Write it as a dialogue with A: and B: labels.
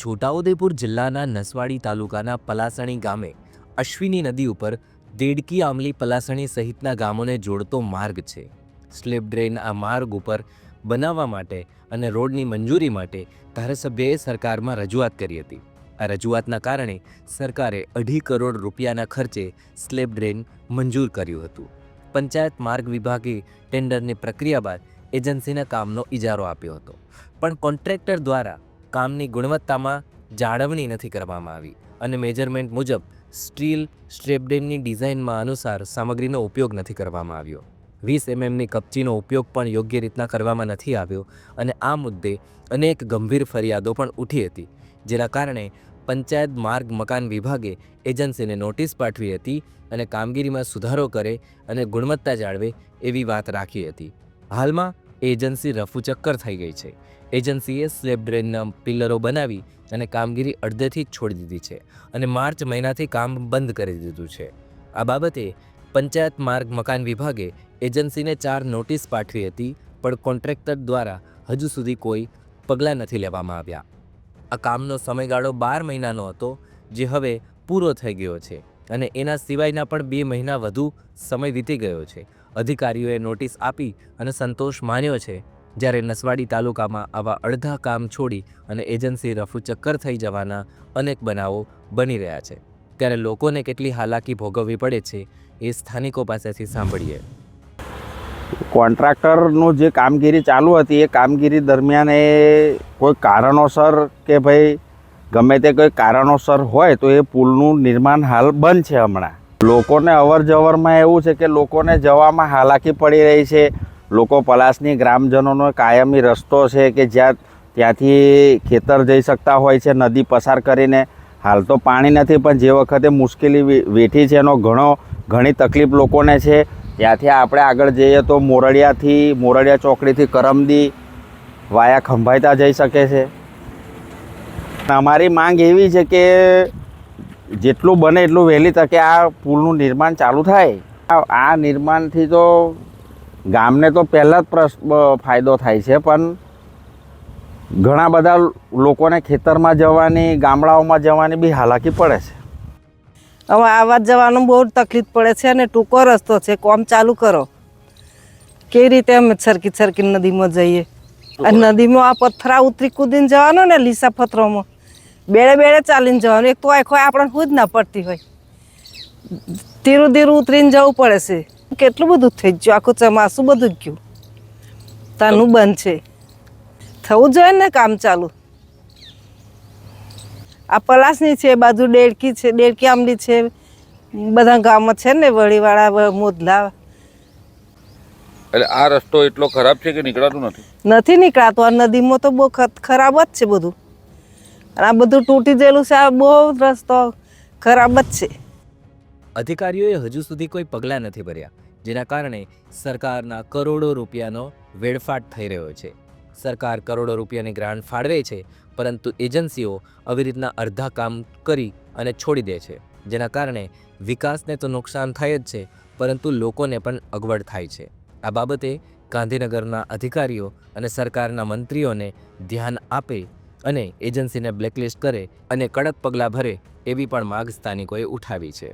A: છોટાઉદેપુર જિલ્લાના નસવાડી તાલુકાના પલાસણી ગામે અશ્વિની નદી ઉપર દેડકી આમલી પલાસણી સહિતના ગામોને જોડતો માર્ગ છે. સ્લીપ ડ્રેન આ માર્ગ ઉપર બનાવવા માટે અને રોડની મંજૂરી માટે ધારાસભ્યએ સરકારમાં રજૂઆત કરી હતી. આ રજૂઆતના કારણે સરકારે અઢી કરોડ રૂપિયાના ખર્ચે સ્લેબ ડ્રેન મંજૂર કર્યું હતું. પંચાયત માર્ગ વિભાગે ટેન્ડરની પ્રક્રિયા બાદ એજન્સીના કામનો ઇજારો આપ્યો હતો. પણ કોન્ટ્રાક્ટર દ્વારા કામની ગુણવત્તામાં જાળવણી નથી કરવામાં આવી અને મેજરમેન્ટ મુજબ સ્ટીલ સ્ટ્રેપડેમની ડિઝાઇનમાં અનુસાર સામગ્રીનો ઉપયોગ નથી કરવામાં આવ્યો. વીસ એમએમની કપચીનો ઉપયોગ પણ યોગ્ય રીતના કરવામાં નથી આવ્યો અને આ મુદ્દે અનેક ગંભીર ફરિયાદો પણ ઉઠી હતી, જેના કારણે પંચાયત માર્ગ મકાન વિભાગે એજન્સીને નોટિસ પાઠવી હતી અને કામગીરીમાં સુધારો કરે અને ગુણવત્તા જાળવે એવી વાત રાખી હતી. હાલમાં એજન્સી રફુચક્કર થઈ ગઈ છે. એજન્સીએ સ્લેબ ડ્રેનના પિલ્લરો બનાવી અને કામગીરી અડધેથી જ છોડી દીધી છે અને માર્ચ મહિનાથી કામ બંધ કરી દીધું છે. આ બાબતે પંચાયત માર્ગ મકાન વિભાગે એજન્સીને ચાર નોટિસ પાઠવી હતી, પણ કોન્ટ્રાક્ટર દ્વારા હજુ સુધી કોઈ પગલાં નથી લેવામાં આવ્યા. આ કામનો સમયગાળો બાર મહિનાનો હતો, જે હવે પૂરો થઈ ગયો છે અને એના સિવાયના પણ બે મહિના વધુ સમય વીતી ગયો છે. અધિકારીઓએ નોટિસ આપી અને સંતોષ માન્યો છે. જ્યારે નસવાડી તાલુકામાં આવા અડધા કામ છોડી અને એજન્સી રફુચક્કર થઈ જવાના અનેક બનાવો બની રહ્યા છે. ત્યારે લોકોને કેટલી હાલાકી ભોગવવી પડે છે એ સ્થાનિકો પાસેથી સાંભળીએ.
B: કોન્ટ્રાક્ટરનું જે કામગીરી ચાલુ હતી, એ કામગીરી દરમિયાન એ કોઈ કારણોસર કે ભાઈ ગમે તે કોઈ કારણોસર હોય તો એ પુલનું નિર્માણ હાલ બંધ છે હમણાં. લોકોને અવર જવરમાં એવું છે કે લોકોને જવામાં હાલાકી પડી રહી છે. લોકો પલાસની ગ્રામજનોનો કાયમી રસ્તો છે કે જ્યાં ત્યાંથી ખેતર જઈ શકતા હોય છે, નદી પસાર કરીને. હાલ તો પાણી નથી, પણ જે વખતે મુશ્કેલી વેઠી છે એનો ઘણો, ઘણી તકલીફ લોકોને છે. ત્યાંથી આપણે આગળ જઈએ તો મોરડિયાથી, મોરડિયા ચોકડીથી કરમદી વાયા ખંભાઈતા જઈ શકે છે. અમારી માંગ એવી છે કે જેટલું બને એટલું વહેલી તકે આ પુલનું નિર્માણ ચાલુ થાય. આ- નિર્માણથી તો ગામને તો પહેલાં જ ફાયદો થાય છે પણ ઘણા બધા લોકોને ખેતરમાં જવાની ગામડાઓમાં જવાની બી હાલાકી પડે છે.
C: હવે આવા જવાનું બહુ તકલીફ પડે છે અને ટૂંકો રસ્તો છે કોમ ચાલુ કરો. કેવી રીતે અમે સરકી સરકી નદીમાં જઈએ? આ નદીમાં આ પથ્થરા ઉતરી કૂદીને જવાનું ને લીસા પથ્થરોમાં બેડે બેડે ચાલીને જવાનું. એક તો આખો આપણને ખુદ ના પડતી હોય. ધીરું ધીરું ઉતરીને જવું પડે છે. કેટલું બધું થઈ ગયું આખું ચોમાસું બધું ગયું. તાનું બંધ છે. થવું જોઈએ ને કામ ચાલુ. આ પલાસની છે બાજુ ડેડકી છે ડેડકી આંબલી છે. બધા ગામમાં છે ને વળીવાળા મોદલા.
D: એટલે આ રસ્તો એટલો ખરાબ છે કે નીકળાતું નથી?
C: નથી નીકળાતું. આ નદીમાં તો બહુ ખરાબ જ છે બધું. અને આ બધું તૂટી ગયેલું છે, આ બહુ રસ્તો ખરાબ જ છે.
A: અધિકારીઓએ હજુ સુધી કોઈ પગલાં નથી ભર્યા, જેના કારણે સરકારના કરોડો રૂપિયાનો વેડફાટ થઈ રહ્યો છે. સરકાર કરોડો રૂપિયાની ગ્રાન્ટ ફાળવે છે, પરંતુ એજન્સીઓ આવી રીતના અડધા કામ કરી અને છોડી દે છે, જેના કારણે વિકાસને તો નુકસાન થાય જ છે, પરંતુ લોકોને પણ અગવડ થાય છે. આ બાબતે ગાંધીનગરના અધિકારીઓ અને સરકારના મંત્રીઓને ધ્યાન આપે અને એજન્સીને બ્લેકલિસ્ટ કરે અને કડક પગલાં ભરે એવી પણ માગ સ્થાનિકોએ ઉઠાવી છે.